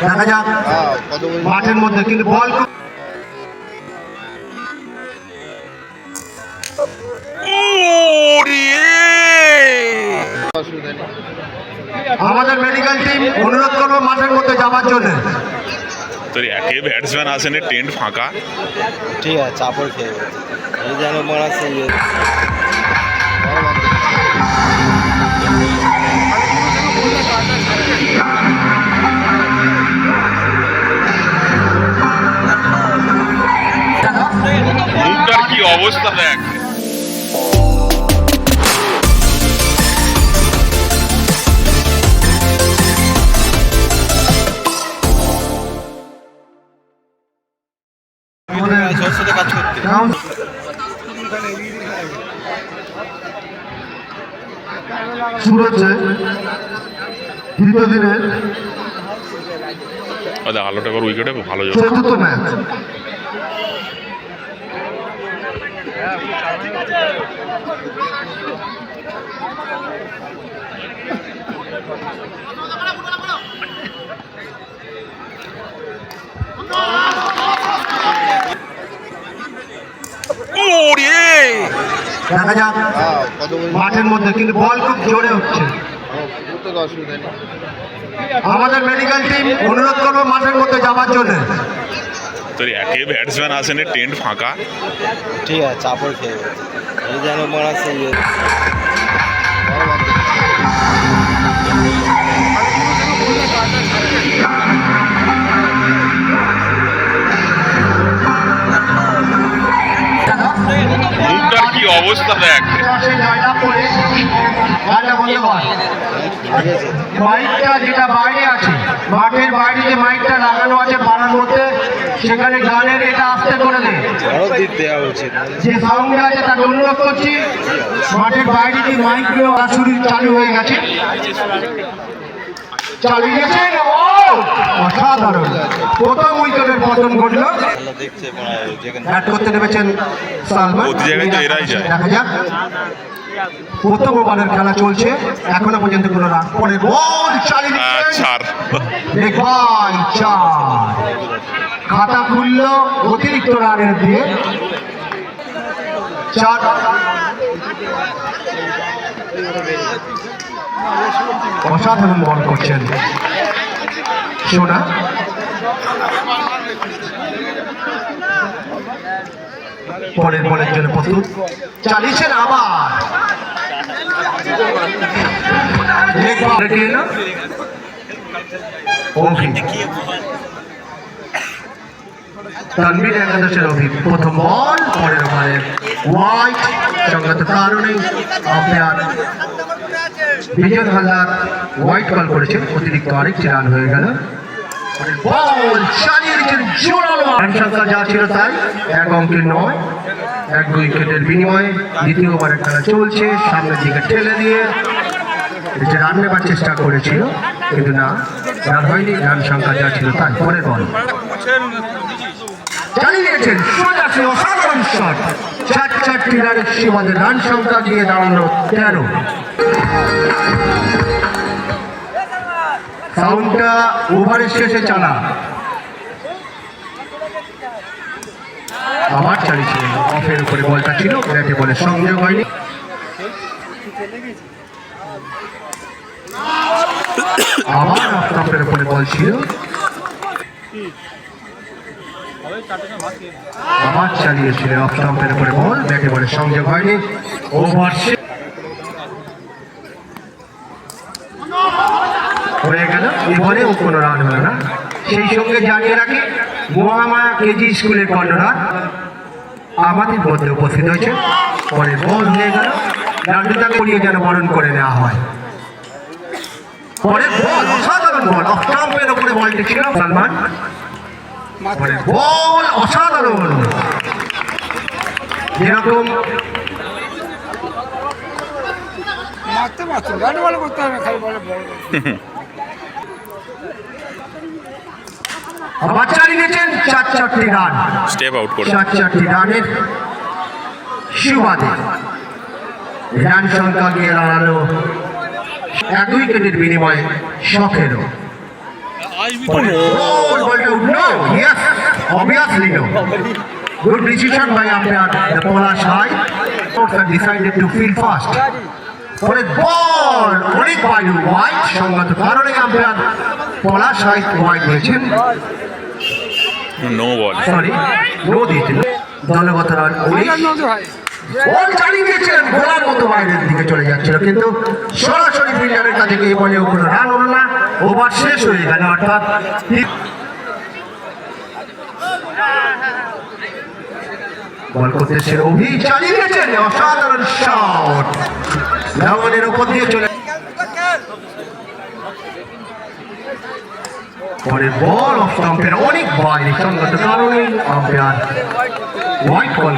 দেখা যাক। মাঠের মধ্যে কিন্তু বল আমাদের মেডিকেল টিম অনুরোধ করব মাঠের মধ্যে যাওয়ার জন্য। তোর একে ব্যাটসম্যান আসেনি টেন্ট ফাঁকা। ঠিক আছে চাপড় খেয়ে যেন মারা অবস্থা দেখ। সর সাথে কাজ করতে শুরু হচ্ছে দ্বিতীয় দিনের আলোটা উইকেটে ভালো চতুর্থ ম্যাচ। দেখা যাক। মাঠের মধ্যে কিন্তু বল খুব জোরে হচ্ছে। আমাদের মেডিকেল টিম অনুরোধ করব মাঠের মধ্যে যাওয়ার জন্য। তোর একে ব্যাটসম্যান আসেনি টেন্ট ফাঁকা। ঠিক আছে চাপড় খেয়ে গেছে এই যেন মারা সেই মুখটার অবস্থা দেখ। মাইকটা যেটা বাইরে আছে, মাঠের বাইরে যে মাইকটা লাগানো আছে পাড়ার মধ্যে, সেখানে গানের এটা আস্তে করে দে। আরও দিক যে সাউন্ড আছে তাকে অনুরোধ করছি, মাঠের বাইরে যে মাইকগুলো আসুরি চালু হয়ে গেছে। চালিয়ে গেছেন ও! অসাধারণ। প্রথম উইকেটের পতন ঘটলো। ব্যাট করতে নেমেছেন সালমান। দেখা যাক। প্রথম ওভারের খেলা চলছে। এখনও পর্যন্ত কোনো রান পরে বল আহ, দেখবাই চার। খাতা খুললো অতিরিক্ত রানের দিয়ে। চার। অসাধারণ বল করছেন। সোনা পরের বলের জন্য প্রস্তুত। চালিয়েছেন আবার। তানভীর একাদশের অভি প্রথম পরের ওভারে ওয়াইট সংগত কারণে umpire Bijan Haldar wide ball করেছেন, অতিরিক্ত আরেকটি রান হয়ে গেল। সংখ্যা যা ছিল তাই, এক অঙ্কের নয়, এক উইকেটের বিনিময়ে চলছে, সামনের দিকে ঠেলে চেষ্টা করেছিল, কিন্তু না রান হয়নি রান সংখ্যা যা ছিল তাই পরের বল চালিয়ে দিয়েছেন সোজা সে অসাধারণ শট চার চারটি রানের সীমাতে রান সংখ্যা দিয়ে দাঁড়ানো তেরো। সাউন্ডটা ওভারের শেষে চালা। আবার চালিয়েছিলেন অফের উপরে বলটা ছিল ব্যাটে বলে সংযোগ হয়নি। আবার অফের উপরে বল ছিল। আবার চালিয়েছিলেন অফ স্টাম্পের উপরে বল, ব্যাটে বলে সংযোগ হয়নি। ওভার হয়ে গেল এবারেও কোনো রান হলো না। সেই সঙ্গে জানিয়ে রাখি, মহামায়া কেজি স্কুলের কর্ণধার আমাদের মধ্যে উপস্থিত হয়েছে। পরে বল হয়ে গেল লাড্ডুটা করিয়ে যেন বরণ করে নেওয়া হয়। পরে বল, অসাধারণ বল, অফ স্টাম্পের উপরে বলটি ছিল সালমান। বল অসাধারণ। যেরকম মারতে পারছ ব্যাট বল করতে হবে খালি বলে বল। আবার চালিয়ে দিয়েছেন চার চারটি রান। স্টেপ আউট করে চার চারটি রানের সুবাদে রান সংখ্যা গিয়ে দাঁড়াল। এক উইকেটের বিনিময়ে শখেরও. No, yes, obviously no. Good decision by umpire. The Polish high. And decided to field fast. পরে বল অনেক বাইরে ওয়াইড সংগত কারণে আম্পায়ার পলাশ হাই ওয়াইড হয়েছেন নো বল সরি নো দিয়েছেন দলগত রান বল চালিয়ে দিয়েছিলেন গোলার মতো বাইরের দিকে চলে যাচ্ছিল। কিন্তু সরাসরি ফিল্ডারের কাছে গিয়ে বলে কোনো রান হলো না। ওভার শেষ হয়ে গেল অর্থাৎ বল করতে সে অভি চালিয়ে দিয়েছেন অসাধারণ শট। উপর দিয়ে চলে পরে বল অফ স্টাম্পের অনেক বাইরে কারণে আম্পায়ার হোয়াইট বল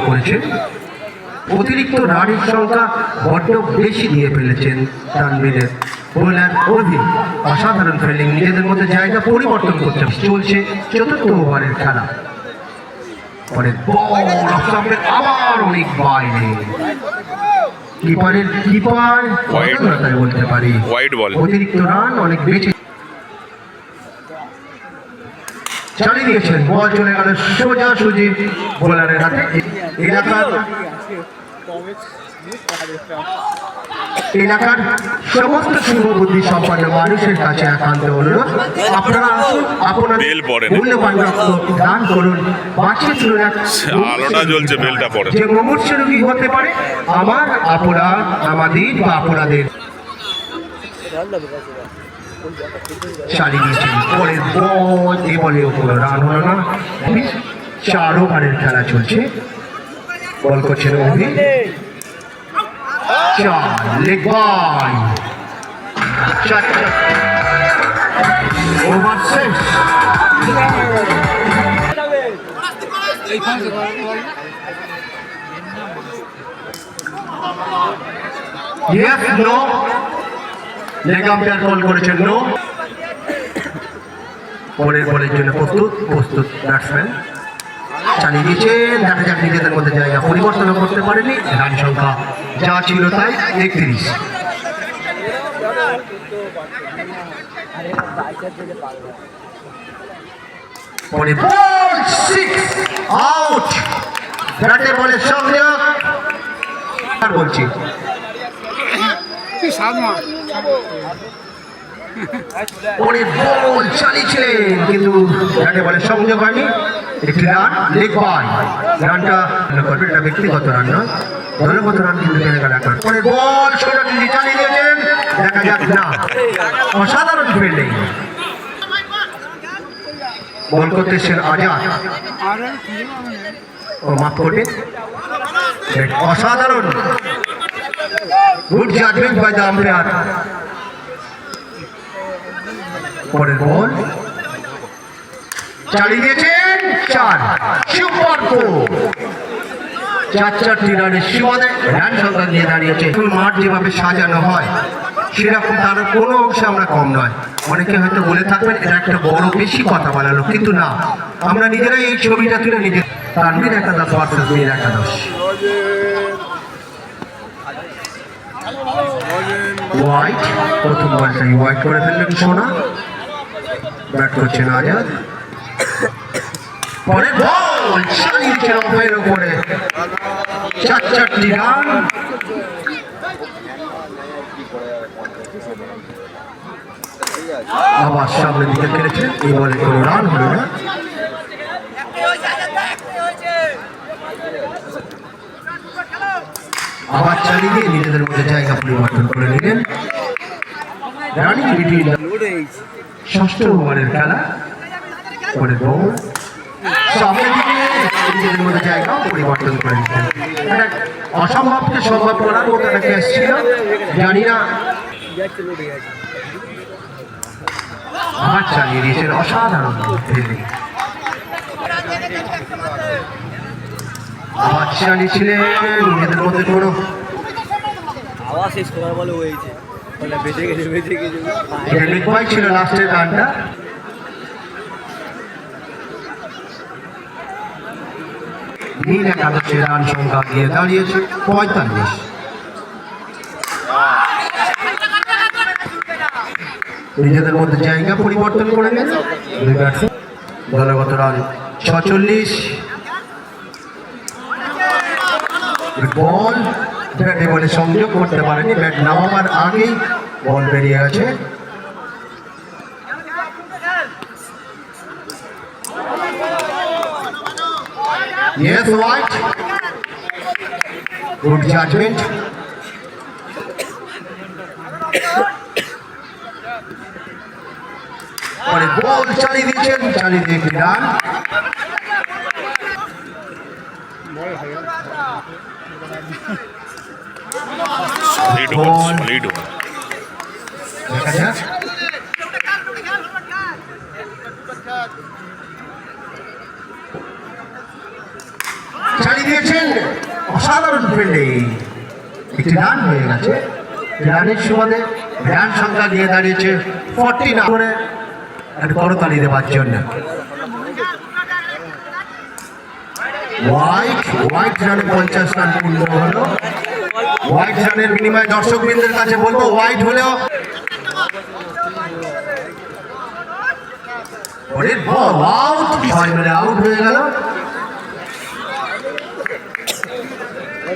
অতিরিক্ত রানের সংখ্যা বড্ড বেশি দিয়ে ফেলেছেন তানভীরের বোলার অভি অসাধারণ ফিল্ডিং নিজেদের মধ্যে জায়গা পরিবর্তন করতে চলছে চতুর্থ ওভারের খেলা। পরে আবার অনেক বাইরে। কিপারের কিপার বলতে পারি। হোয়াইট বল অতিরিক্ত রান অনেক বেশি চালিয়ে দিয়েছেন। বল চলে গেল সোজা সুজি বোলারের হাতে। এলাকার এলাকার সমস্ত শুভবুদ্ধি সম্পন্ন মানুষের কাছে একান্ত অনুরোধ। আপনারা আসুন আপনাদের বেল পড়ে না। মূল্যবান রক্ত দান করুন বাঁচিয়ে তুলুন এক আলোটা জ্বলছে, বেলটা পড়ে। যে মুমূর্ষ রোগী হতে পারে আমার আপনার আমাদের বা আপনাদের। পরের বল রান হলো না। চার ওভারের খেলা চলছে। বল করছেন অভি চার লেগ বাই চার চার ওভার শেষ তো নো লেগ আম্পায়ার কল করেছেন নো পরের বলের জন্য প্রস্তুত প্রস্তুত ব্যাটসম্যান চালিয়ে দিয়েছেন দেখা যাক নিজেদের মধ্যে জায়গা পরিবর্তন করতে পারেনি রান সংখ্যা যা ছিল তাই একত্রিশ। পরে বল সিক্স আউট ব্যাটে বলে সঙ্গে আর বলছি। কি পরে বল চালিয়েছিলেন কিন্তু ব্যাটে বলে সংযোগ হয়নি। একটি রান লেগ বাই রানটা করবে এটা ব্যক্তিগত রান নয়, দলগত রান কিন্তু গেল একবার পরে বল সোজাসুজি চালিয়ে দিয়েছেন, দেখা যাক না। অসাধারণ ফিল্ডিং বল করতে এসেছেন আজাদ। ও মাফ করবে। অসাধারণ। Good judgement by the umpire পরের বল। চালিয়ে দিয়েছেন। চার সুপার চার চারটি রানের সীমানে রান সংখ্যা নিয়ে দাঁড়িয়েছে। মাঠ যেভাবে সাজানো হয়, সেরকম তার কোনো অংশে আমরা কম নয়। অনেকে হয়তো বলে থাকবেন এটা একটা বড় বেশি কথা বানালো কিন্তু না। আমরা নিজেরাই এই ছবিটা তুলে নিজে তানভীর একাদশ ভার্সেস একাদশ। হোয়াইট প্রথম বলটাই হোয়াইট করে ফেললেন সোনা। ব্যাট করছেন আজাদ। পরে বল চালিয়েছে অফের উপরে। চার চারটি রান। আবার সামনের দিকে খেলেছে এই বলে কোনো রান হলো না। আবার চালিয়ে দিয়ে নিজেদের মধ্যে জায়গা পরিবর্তন করে নিলেন। রানিং বিটুইন ষষ্ঠ ওভারের খেলা। পরে বল। নিজেদের মধ্যে জায়গা পরিবর্তন করে নিলেন অসম্ভবকে সম্ভব করার মতো একটা কেস ছিল। জানি না। আবার চালিয়ে দিয়েছেন অসাধারণ আবার চালিয়েছিলেন নিজেদের মধ্যে কোনো আওয়াজ শেষ করার বলে হয়েছে ছিল লাস্টের গানটা। নীল একাদশে রান সংখ্যা দিয়ে দাঁড়িয়েছে পঁয়তাল্লিশ। নিজেদের মধ্যে জায়গা পরিবর্তন করে নেন। দলগত রান ছচল্লিশ। বল, ব্যাটে বলে সংযোগ করতে পারেনি। ব্যাট নামাবার আগেই বল বেরিয়ে গেছে। Yes, white. Good judgment. পরে বল চালিয়ে দিয়েছেন চালিয়ে দিয়ে একটি run solid over solid over অসাধারণ ফিল্ডিং একটি রান হয়ে গেছে। রানের সুবাদে রান সংখ্যা দাঁড়িয়েছে ফর্টি না। করে একটা করতালি দেওয়ার জন্য। হোয়াইট হোয়াইট রানে পঞ্চাশ রান পূর্ণ হলো। হোয়াইট রানের বিনিময়ে দর্শকবৃন্দের কাছে বলব হোয়াইট হলেও আউট হয়ে গেল।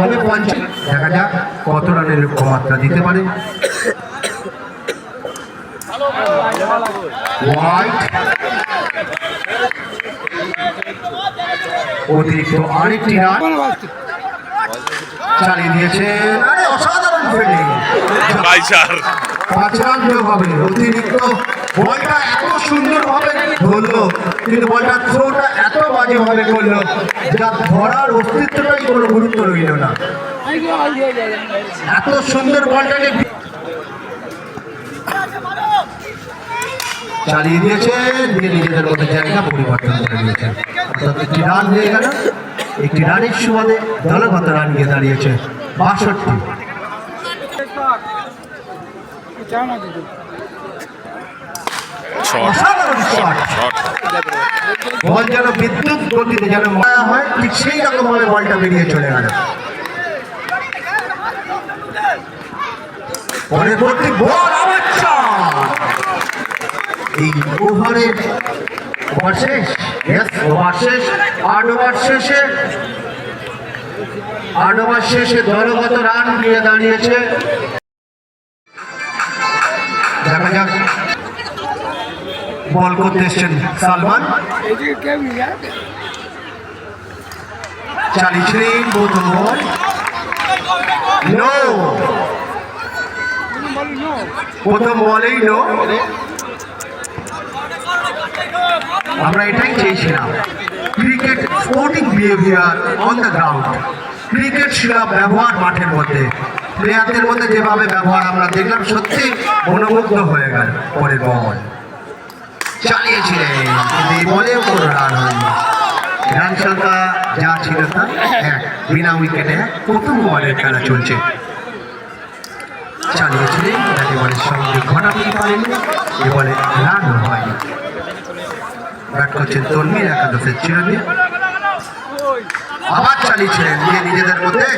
হবে পঞ্চাশ দেখা যাক কত রানের লক্ষ্যমাত্রা দিতে পারে হোয়াইট অতিরিক্ত আরেকটি রান চালিয়ে দিয়েছেন আরে অসাধারণ হবে। অতিরিক্ত বলটা এত সুন্দর ভাবে ধরলো, কিন্তু বলটা থ্রোটা এত করল যা ধরার অস্তিত্বটাই কোনো গুরুত্ব রইল না। এত সুন্দর বলটাকে চালিয়ে দিয়েছেন দিয়ে নিজেদের মধ্যে জায়গা পরিবর্তন করে দিয়েছেন একটি রান হয়ে গেল, একটি রানের সুবাদে দলগত রান গিয়ে দাঁড়িয়েছে বাষট্টি শট অসাধারণ শট শট বল যেন বিদ্যুৎ গতিতে যেন মায়া হয় ঠিক সেই রকম ভাবে বলটা বেরিয়ে চলে গেল। পরবর্তী বল এই ওভারে ওভার শেষ। ওভার শেষ আট ওভার শেষে। আট ওভার শেষে দলগত রান দিয়ে দাঁড়িয়েছে। যাক বল করতে এসছেন সালমান। চালিয়েছিলেন প্রথম বল নো প্রথম বলেই নো আমরা এটাই চেয়েছিলাম। Cricket sporting behaviour on the ground cricket শিলা ব্যবহার মাঠের মধ্যে। প্লেয়ারদের মধ্যে যেভাবে ব্যবহার আমরা দেখলাম, সত্যি মনোমুগ্ধ হয়ে গেল পরের বল চালিয়েছিলেন বলেও কোনো রান যা ছিল তা প্রথম খেলা চলছে। সঙ্গে ঘটাতে পারেনি এ বলে আবার চালিয়েছিলেন নিজেদের মধ্যে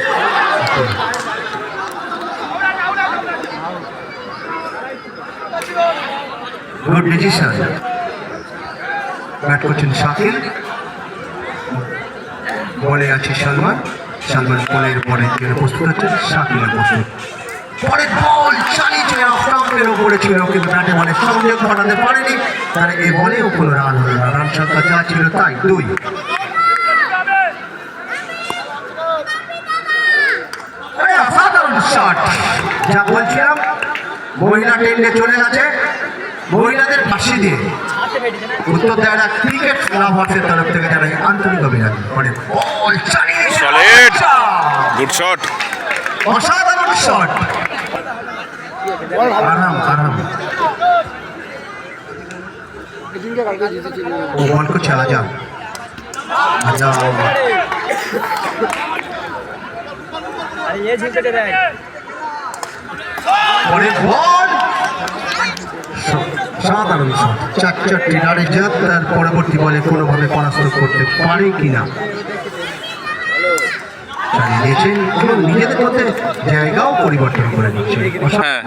গুড ডিসিশন ব্যাট করছেন শাকিল। বলে আছে সালমান। সালমান বলের পরের জন্য প্রস্তুত হচ্ছে? শাকিলের প্রস্তুত। পরের বল চালিয়েছে অফটাম্পের ওপরে ছিল কিন্তু ব্যাটে বলে সংযোগ ঘটাতে পারেনি। তার এই বলেও কোনো রান হলো না। রান সংখ্যা যা ছিল তাই দুই। অসাধারণ শট যা বলছিলাম, মহিলা টেন্ডে চলে গেছে। মহিলাদের ফাঁসি দিয়ে উত্তর দেয় না ক্রিকেট লাভার্সের তরফ থেকে জানাই আন্তরিক অভিনন্দন। পরে বল গুড শট অসাধারণ শট আরাম আরাম ও বল করছে পরের বল। সাধারণ শট চার চারটি রানে তার পরবর্তী বলে কোনোভাবে পরাস্ত করতে পারে কিনা চালিয়ে এবং নিজেদের মধ্যে জায়গাও পরিবর্তন করে দিচ্ছেন। হ্যাঁ।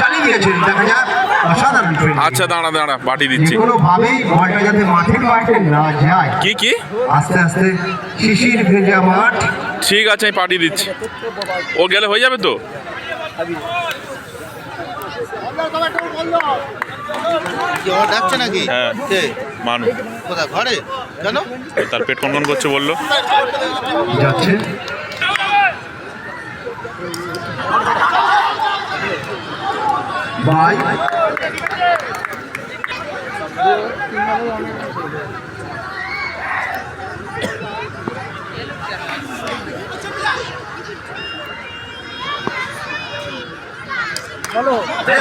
চালিয়ে দিয়েছেন দেখা যাক। অসাধারণ আচ্ছা দাঁড়া দাঁড়া বাটি যে দিচ্ছি। কোনো ভাবেই বলটা যাতে মাঠের বাইরে না যায়। কি কি? আস্তে আস্তে শিশির ভেজা মাঠ। ঠিক আছে আমি পাঠিয়ে দিচ্ছি। ও গেলে হয়ে যাবে তো? ডাকছে নাকি? হ্যাঁ কে? মানু। কোথায়? ঘরে? কেন তার পেট কন কন করছে বলল। যাচ্ছে। বাই।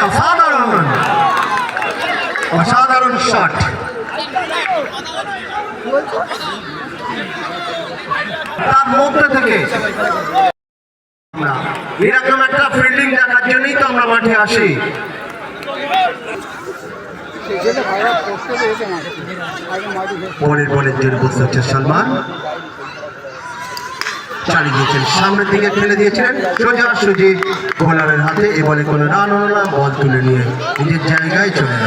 অসাধারণ। অসাধারণ শট তার মধ্যে থেকে এরকম একটা ফিল্ডিং দেখার জন্যই তো আমরা মাঠে আসি। পরের বলের জন্য বসতে হচ্ছে, সালমান। চালিয়ে দিয়েছেন সামনের দিকে দিয়েছিলেন সোজা সুজি বোলারের হাতে, এ বলে কোনো রান হলো না, বল তুলে নিয়ে নিজের জায়গায় চলে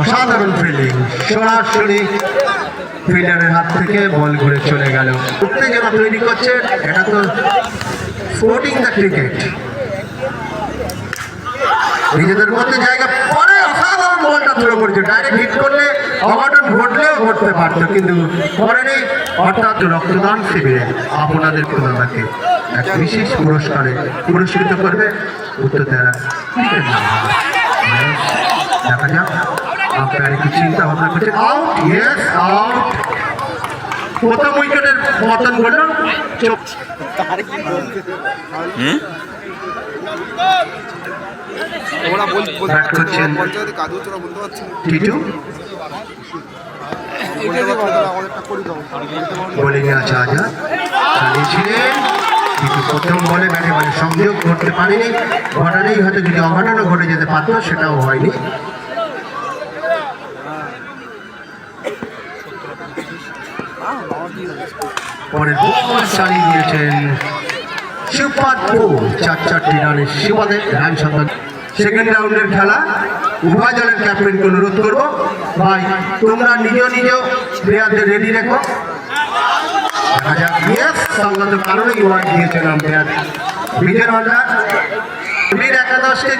অসাধারণ ফিল্ডিং সরাসরি ফিল্ডারের হাত থেকে বল ঘুরে চলে গেল। উত্তেজনা তৈরি করছে, এটা তো স্পোর্টিং দ্য ক্রিকেট নিজেদের মধ্যে জায়গা পরে করলে, অঘটন ঘটলেও ঘটতে পারতো, কিন্তু পরেনি অর্থাৎ রক্তদান শিবিরে আপনাদের খুলনাকে এক বিশেষ পুরস্কারে পুরস্কৃত করবে উত্তর ক্রিকেট দেখা যাক, আপনার কি চিন্তা ভাবনা করছে প্রথম উইকেটের পতন চোখ টিটু? আছে আজাদ। চালিয়েছিলেন কিন্তু প্রথম বলে ব্যাটে বলে সংযোগ করতে পারেনি। ঘটালেই হয়তো যদি অঘটনও ঘটে যেতে পারতো সেটাও হয়নি। পরের বল চালিয়ে দিয়েছেন সুপার চার চারটি রানের শিবাদের রান সন্তান সেকেন্ড রাউন্ডের খেলা, উভয় দলের ক্যাপ্টেনকে অনুরোধ করব। ভাই, তোমরা নিজ নিজ প্লেয়ারদের রেডি রেখো।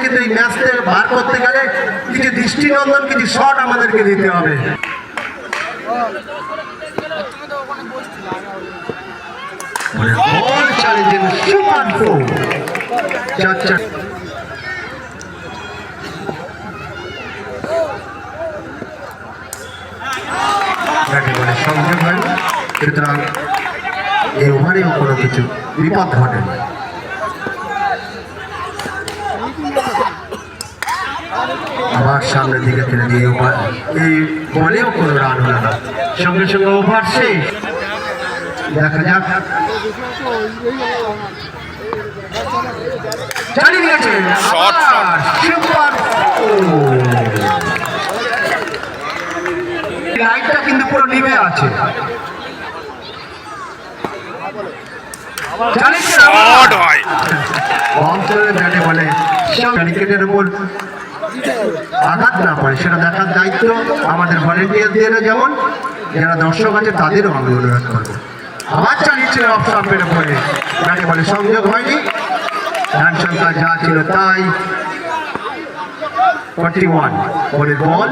কিন্তু এই ম্যাচ করতে গেলে কিছু কিছু শট আমাদেরকে দিতে হবে। চার চার ব্যাটে বলে সংযোগ হয়, সুতরাং এই ওভারেও কোনো কিছু বিপদ ঘটেনি আবার সামনের দিকে ফেলে দিয়ে ওভার এই বলেও কোনো রান হলো না। সঙ্গে সঙ্গে ওভার শেষ। দেখা যাক। চালিয়ে আবার সুপার লাইটটা কিন্তু পুরো নিভে আছে। ব্যাটে বলে ক্রিকেটের উপর আঘাত না পড়ে সেটা দেখার দায়িত্ব আমাদের ভলেন্টিয়ারদেরও যেমন যারা দর্শক আছে তাদেরও আমি অনুরোধ করব। আবার চালিয়েছিল অফ স্টাম্পের উপরে ব্যাটে বলে সংযোগ হয়নি। রান সংখ্যা যা ছিল তাই। ফর্টি ওয়ান পরের বল।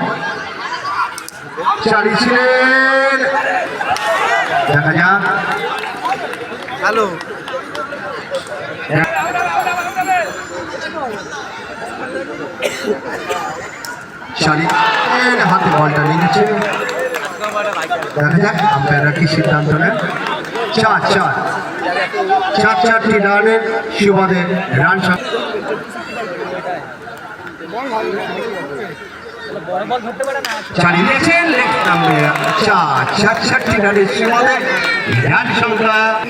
চালিয়েছিলেন দেখা যাক। হ্যালো। চালিয়ে হাতে বলটা নিয়েছে। দেখা যাক আম্পায়াররা কি সিদ্ধান্ত নেন। চার চার। চার চারটি রানের সুবাদে রান চালিয়ে দিয়েছেন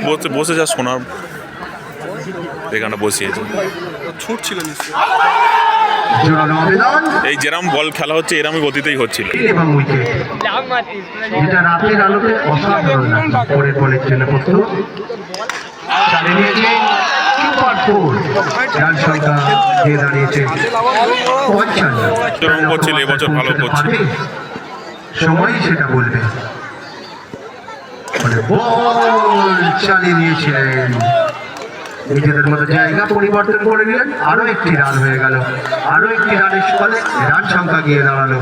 বসে বসে যা শোনার এখানে বসিয়েছে এই যেরম বল খেলা হচ্ছে এরমই গতিতেই হচ্ছিল যেটা রাতের আলোতে অসাধারণ লাগছে পরের বলের জন্য প্রস্তুত চালিয়ে করছিল, এবছর ভালো করছে। পারবে? সেটা বলবে। বল চালিয়ে দিয়েছিলেন নিজেদের মতো জায়গা পরিবর্তন করে নিলেন। আরও একটি রান হয়ে গেল। আরও একটি রানের ফলে রান সংখ্যা গিয়ে দাঁড়াল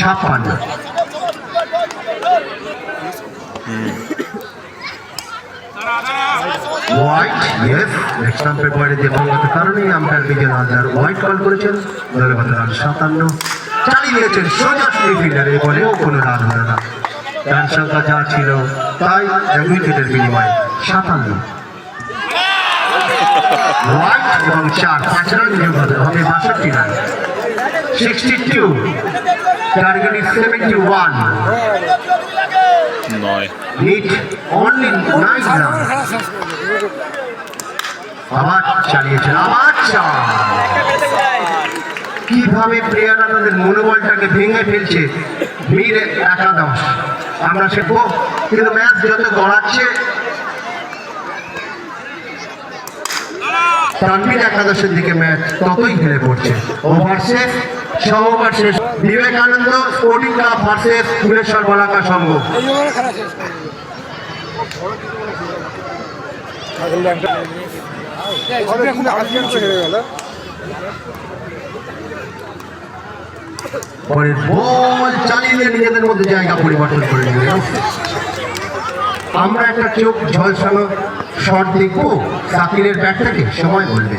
ছাপ্পান্ন। হোয়াইট ইয়েস যে বঙ্গত কারণেই আম্পায়ার হাজার হোয়াইট কল করেছেন। দলগত রান সাতান্ন। কোনো রান হলো না। রান সংখ্যা যা ছিল, তাই এক উইকেটের বিনিময়ে সাতান্ন। হোয়াইট এবং চার, পাঁচ রান হবে বাষট্টি run sixty two target is seventy one নয় নিট অনলি নাইন রান আবার চালিয়েছেন আবার চার কীভাবে প্লেয়াররা তাদের মনোবলটাকে ভেঙে ফেলছে? মির একাদশ। আমরা শিখব কিন্তু ম্যাচ যত গড়াচ্ছে তানভীর একাদশের দিকে ম্যাচ ততই হেরে পড়ছে। ওভার শেষ ওভার শেষ। বিবেকানন্দ স্পোর্টিং ভার্সেস ফুলেশ্বর বলাকা নিজেদের মধ্যে জায়গা পরিবর্তন করে আমরা একটা চোখ ঝলসানো শট দেখব। সাকিরের ব্যাট সময় বলবে।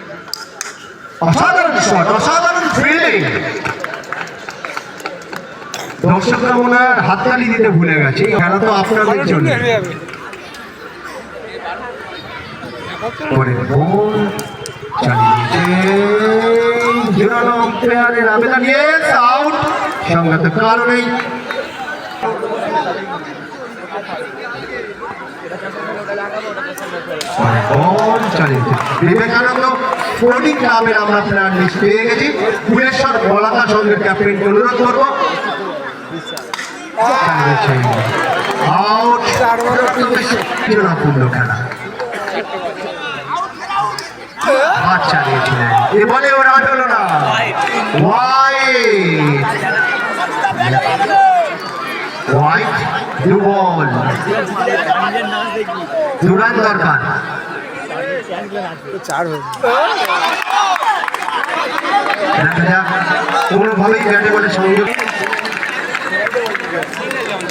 অসাধারণ শট অসাধারণ ফিল্ডিং দর্শকরা হয় হাততালি দিতে ভুলে গেছে, খেলা তো আপনাদের জন্য। পরে বল চালিয়ে আম্পায়ারের আবেদন আউট সঙ্গত কারণেই বিবেকানন্দ স্পোর্টিং ক্লাবের আমরা প্লেয়ার পেয়ে গেছি। ফুলেশ্বর বলাকা সঙ্গে ক্যাপ্টেনকে অনুরোধ করব। আউট খেলা। হাত চালিয়েছিলেন। এবারে ও রান হলো না। হোয়াইট হোয়াইট দু বল দু রান দরকার। কোনোভাবেই ব্যাটে বলে সংযোগ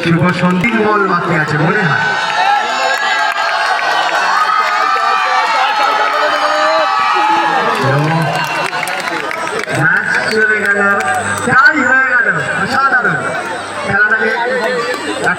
শুভ বল বাকি আছে, মনে হয় ম্যাচ চলে গেল টাই হয়ে গেল অসাধারণ খেলাটাকে